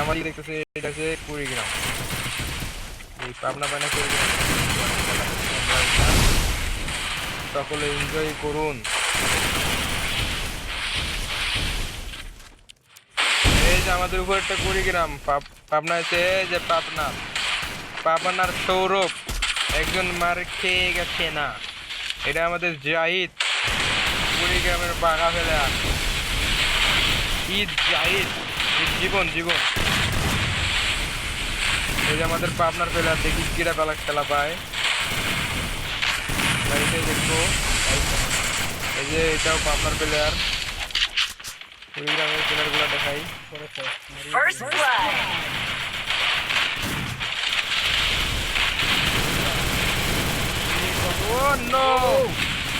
আমার দেখতেছে এটা হচ্ছে কুড়িগ্রাম এই পাবনা পায়না কুড়িগ্রাম সকলে এনজয় করুন এই যে আমাদের উপর একটা কুড়িগ্রাম পাব- পাবনা আছে যে পাবনা পাবনার সৌরভ একজন মার খেয়ে গেছে না এটা আমাদের জাহিদ কুড়িগ্রামের বাঘা ফেলে ঈদ জাহিদ জীবন জীবন এই যে আমাদের পাবনার প্লেয়ার দেখি কিরা পালা খেলা পায়। দেখব এই যে এটাও পাবনার প্লেয়ার কুড়িগ্রামের প্লেয়ারগুলো দেখাই. ও নো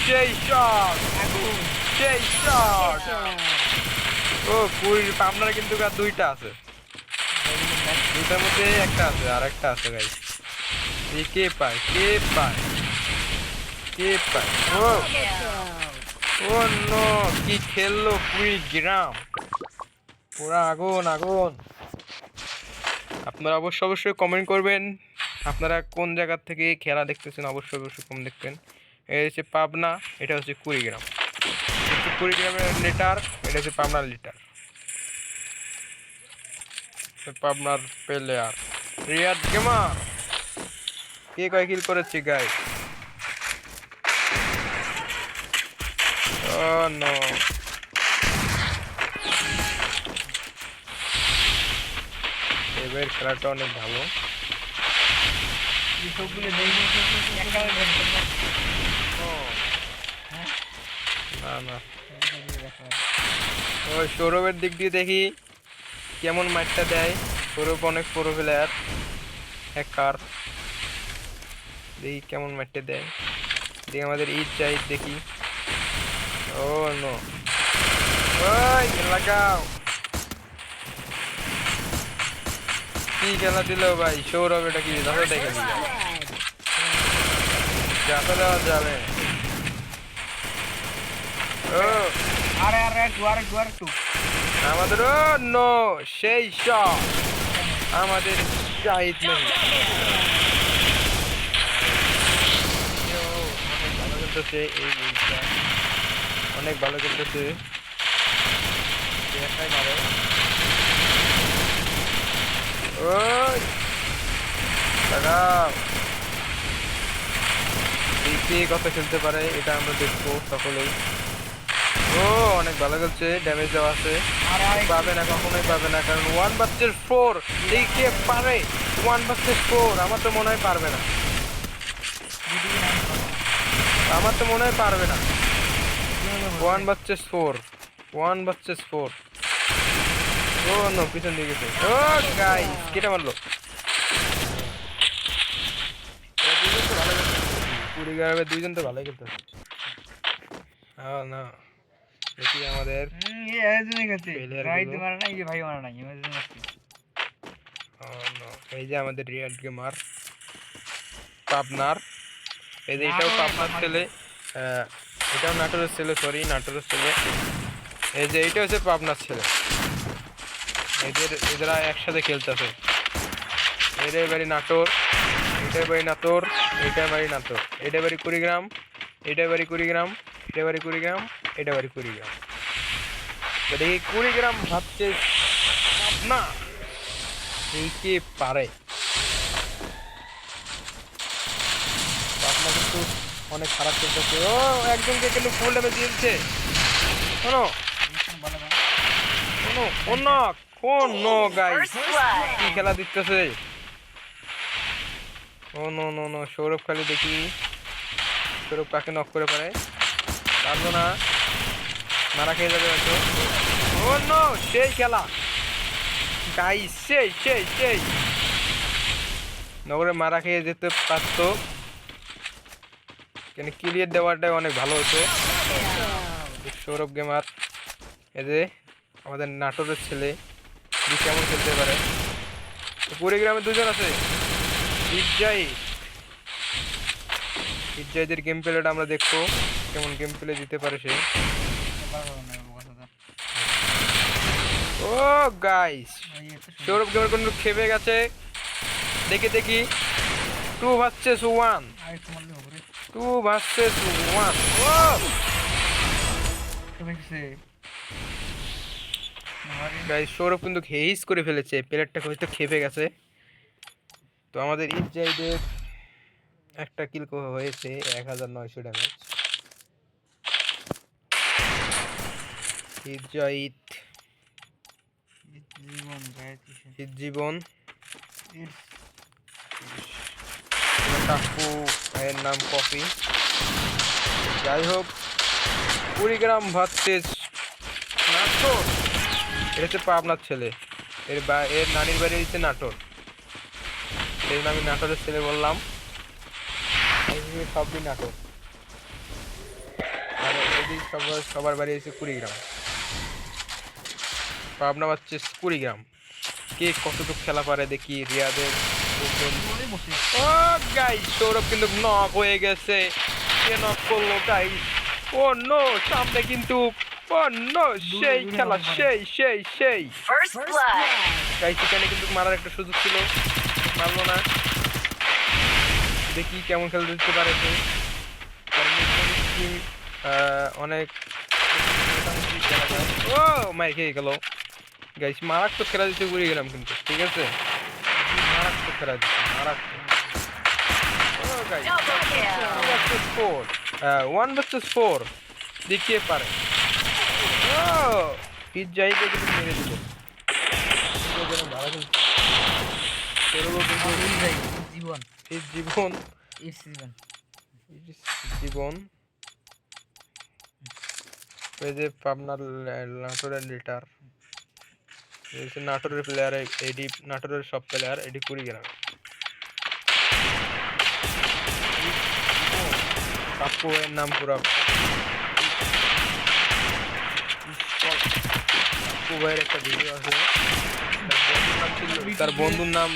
সেই শট সেই শট ও কুড়ি পাবনার কিন্তু দুইটা আছে। দুইটার মধ্যে একটা আছে, আর একটা আছে গাই এই কে পায়? কে পায়? কে পায়? ও! ও কি খেললো কুড়ি গ্রাম? পুরা আগুন আগুন! আপনারা অবশ্যই অবশ্যই কমেন্ট করবেন। আপনারা কোন জায়গা থেকে খেলা দেখতেছেন, অবশ্যই অবশ্যই কম দেখবেন। এটা হচ্ছে পাবনা, এটা হচ্ছে কুড়িগ্রাম কুড়িগ্রামের লিটার এটা হচ্ছে পাবনার লিটার পাবনার প্লেয়ার। রিয়াদ গেমার। কে কয় কিল করেছে গাই ও নো এবার খেলাটা অনেক ভালো। না না। ওই সৌরভের দিক দিয়ে দেখি। কেমন মাঠটা দেয়? সৌরভ অনেক পুরো প্লেয়ার হ্যাকার দেখি কেমন মাঠটা দেয়। দেখি আমাদের ঈদ চাই, দেখি। ও নো ওই, লাগাও। কি খেলা দিল ভাই? সৌরভ, এটা কি? ধরে দেখে দিল চাপা দেওয়া যাবে। ও। আরে আরে, দুয়ারে দুয়ারে টু আমাদের নো সেই শট আমাদের জাহিদ নেই। অনেক ভালো খেলতেছে এই এইটা অনেক ভালো খেলতেছে। দেখাই মারে ওই! লাগাও কত খেলতে পারে, এটা আমরা দেখব সকলেই। ও, অনেক ভালো খেলছে ড্যামেজ দেওয়া আছে। পাবে না কখনোই পাবে না, কারণ ওয়ান বাচ্চের ফোর এই কে পারে। ওয়ান বাচ্চের ফোর আমার তো মনে হয় পারবে না। আমার তো মনে হয় পারবে না। One batches four one batches four oh no পিছন দিকে গেছে। ও গাই কেটে মারলো। খেলতেছে। কুড়িগ্রামের দুইজন তো ভালোই খেলতেছে। না আমাদের এই যে আমাদের রিয়াল গেমার পাবনার। এই যে এটাও পাবনার। ছেলে। এটাও নাটোরের ছেলে সরি নাটোরের ছেলে। এই যে এইটা হচ্ছে পাবনার ছেলে। এদের এরা একসাথে খেলতেছে। এদের বাড়ি নাটোর এটার বাড়ি নাটোর এটার বাড়ি নাটোর। এটার বাড়ি কুড়িগ্রাম এটার বাড়ি কুড়িগ্রাম। এটা বাড়ি এটা বাড়ি কুড়িগ্রাম দেখি কুড়িগ্রাম ভাবছে পাবনা এই কে পারে? পাবনা কিন্তু অনেক খারাপ খেলতেছে ও, একজনকে কিন্তু ফুল দিয়েছে শোনো না শোনো অন্য কোন গাই First কি খেলা দিতেছে? Oh no no no, Sourav খালি দেখি, সৌরভ কাকে নক করে পারে? পারব না মারা খেয়ে যাবে হয়তো। ও সেই খেলা। গাই সেই সেই সেই। নগরে মারা খেয়ে যেতে পারতো। কেন ক্লিয়ার দেওয়াটাই অনেক ভালো হতো। সৌরভ গেমার এই যে আমাদের নাটোরের ছেলে কেমন খেলতে পারে। কুড়িগ্রামে দুজন আছে। ইজ্জাই ইজ্জাইদের গেম প্লেটা আমরা দেখব। কেমন গেম প্লে দিতে পারে সে? ও গাইস সৌরভ গেমার কিন্তু খেপে গেছে। দেখি দেখি। Two versus one two versus one oh! Guys Sourav কিন্তু হেইস করে ফেলেছে। প্লেয়ারটা হয়তো খেপে গেছে। তো আমাদের ইফজাইদের একটা কিল হয়েছে এক হাজার নয়শো ড্যামেজ জীবন গাইতে জীবন কাকু ভাইয়ের নাম কপি। যাই হোক কুড়িগ্রাম ভার্সেস নাটোর এটা হচ্ছে পাবনার ছেলে। এর বা এর নানির বাড়ি হচ্ছে নাটোর। সেই জন্য আমি নাটোরের ছেলে বললাম। সবই নাটোর আর এদিকে সবার সবার বাড়ি হচ্ছে কুড়িগ্রাম। পাবনা ভার্সেস কুড়িগ্রাম। কে কতটুকু খেলা পারে দেখি রিয়াদের। ও গাইস সৌরভ কিন্তু নক হয়ে গেছে। কে নক করল গাইস ও নো সামনে কিন্তু ও নো সেই খেলা সেই সেই সেই. গাইস এখানে কিন্তু মারার একটা সুযোগ ছিল। মারলো না। দেখি কেমন খেলতে দিতে পারে সে। অনেক খেলা। ও মার খেয়ে গেল। গাইস মারাত্মক খেলা দিতে ঘুরে গেলাম কিন্তু ঠিক আছে? মারাত্মক খেলা দিচ্ছে মারাত্মক। ওয়ান ভার্সেস ফোর দেখিয়ে পারে ও যাইতে কিন্তু মেরে দিল ভালো খেলছে। জীবন এই জীবন এই জীবন এই জীবন ওই যে পাবনার লে- নাটোরের লিটার নাটোরের প্লেয়ার এডি নাটোরের সব প্লেয়ার এডি কুড়িগ্রাম কাপু এর নাম পুরো কাপু ভাইয়ের একটা ভিডিও আছে। তার বন্ধুর নাম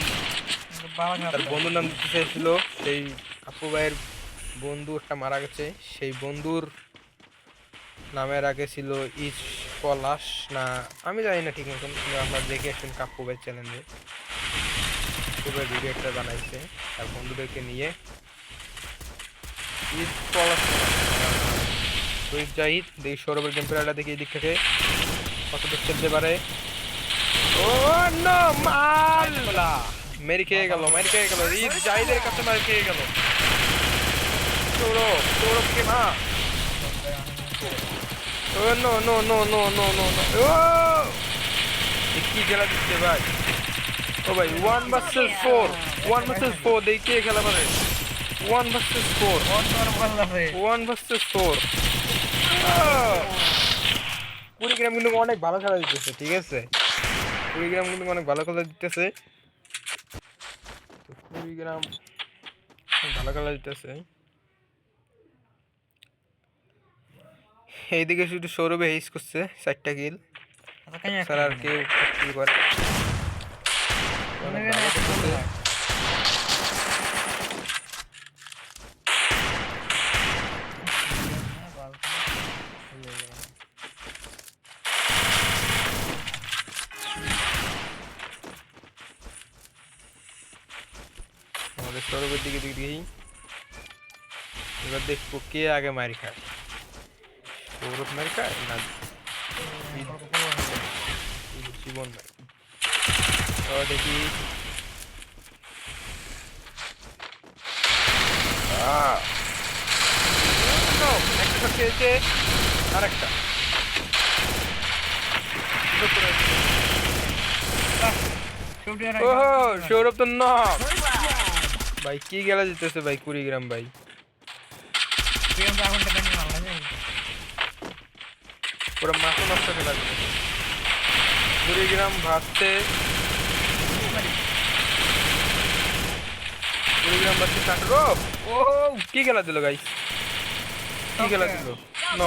তার বন্ধুর নাম দিতে চেয়েছিল সেই আপু ভাইয়ের বন্ধু একটা মারা গেছে। সেই বন্ধুর নামের আগে ছিল ইস পলাশ না, আমি জানি না ঠিক মতন আমরা দেখে আসছেন কাপ্পু ভাই চ্যানেলে খুবই ভিডিও একটা বানাইছে, তার বন্ধুদেরকে নিয়ে। ইস পলাশ শহীদ জাহিদ দেখি সৌরভের গেম প্লেয়ারটা দেখি এই দিক থেকে কতটা খেলতে পারে? ও, নো মাল্লা মেরি খেয়ে গেল, মেরি খেয়ে গেল, ঈদ জাহিদের কাছে মারি খেয়ে গেল। সৌরভ, সৌরভকে মা ও no no no no no no no oh কি খেলা দিচ্ছে ভাই ও ভাই one versus four one versus four দেখি কে খেলা পারে one versus four one versus four Kurigram কিন্তু অনেক ভালো খেলা দিতেছে, ঠিক আছে? কুড়িগ্রাম কিন্তু অনেক ভালো খেলা দিতেছে। কুড়িগ্রাম ভালো খেলা দিতেছে। এইদিকে শুধু সৌরভে হেস করছে চারটা কিল আচ্ছা স্যার আর কেউ কিল করে সৌরভের দিকে দিকে দিকেই এবার দেখব কে আগে মারি খায়। সৌরভ মারি খায় না জীবন দেখি একটা খেয়েছে আর একটা সৌরভ তো নক ভাই কি গেলা জিতেছে ভাই কুড়িগ্রাম ভাই পুরো মাথা নষ্ট খেলা দিতেছে কুড়িগ্রাম ভাবতে কুড়িগ্রাম ভাবতে নাটোর ও কি খেলা দিল গাই কি খেলা দিল? ন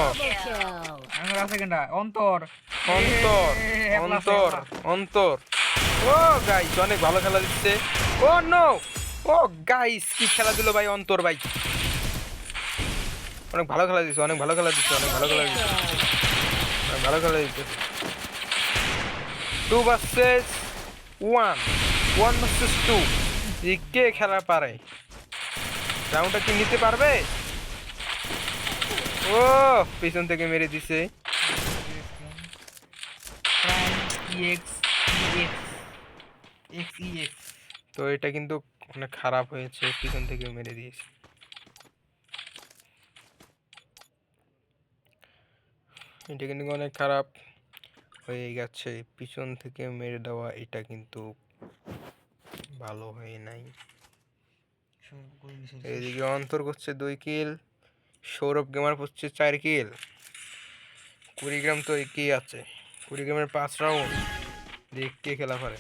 অন্তর। অন্তর অন্তর অন্তর। ও গাইস অনেক ভালো খেলা দিচ্ছে। ও নো ও গাইস কি খেলা দিল ভাই অন্তর ভাই? অনেক ভালো খেলা দিচ্ছে অনেক ভালো খেলা দিচ্ছে অনেক ভালো খেলা দিচ্ছে ভালো খেলা দিচ্ছে two versus one one versus two কে খেলা পারে রাউন্ডটা কি নিতে পারবে ও পিছন থেকে মেরে দিছে তো এটা কিন্তু অনেক খারাপ হয়েছে পিছন থেকে মেরে দিয়েছে এটা কিন্তু অনেক খারাপ। হয়ে গেছে পিছন থেকে মেরে দেওয়া এটা কিন্তু ভালো হয়ে নাই। এদিকে অন্তর করছে দুই কিল সৌরভ গেমার করছে চার কিল কুড়িগ্রাম তো কি আছে। কুড়িগ্রামের পাঁচ রাউন্ড দেখ কে খেলা পারে।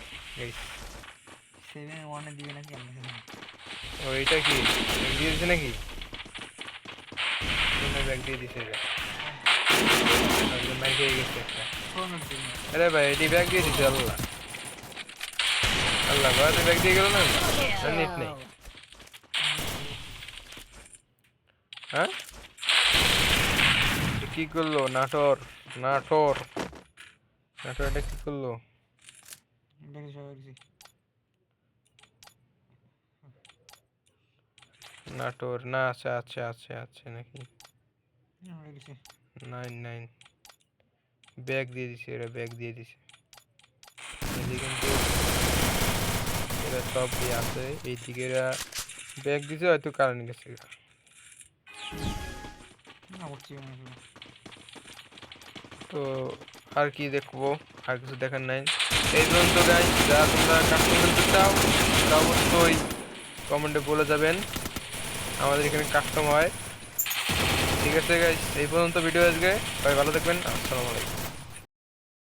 ও এটা কি? ব্যাগ দিয়ে দিছে নাকি? ব্যাগ দিয়ে দিছে এটা গেছে একটা। আরে ভাই এটি ব্যাগ দিয়ে দিছে আল্লাহ। আল্লাহ বাড়িতে ব্যাগ দিয়ে গেল না? নেট নেই। হ্যাঁ? কি করল? নাটোর নাটোর। নাটোর এটা কি করল? নাটোর না আছে আছে আছে আছে নাকি? Nine nine. ব্যাগ দিয়ে দিছে এরা ব্যাগ দিয়ে দিছে। কিন্তু এরা সব দিয়ে আছে এইদিকে এরা ব্যাগ দিছে হয়তো কারণ গেছে। তো আর কি দেখব আর কিছু দেখার নাই। এই পর্যন্ত গাই যারা তোমরা কাস্টম করতে চাও তারা অবশ্যই কমেন্টে বলে যাবেন আমাদের এখানে কাস্টম হয়। ঠিক আছে গাইস এই পর্যন্ত ভিডিও আজকে সবাই ভালো থাকবেন আসসালামু আলাইকুম।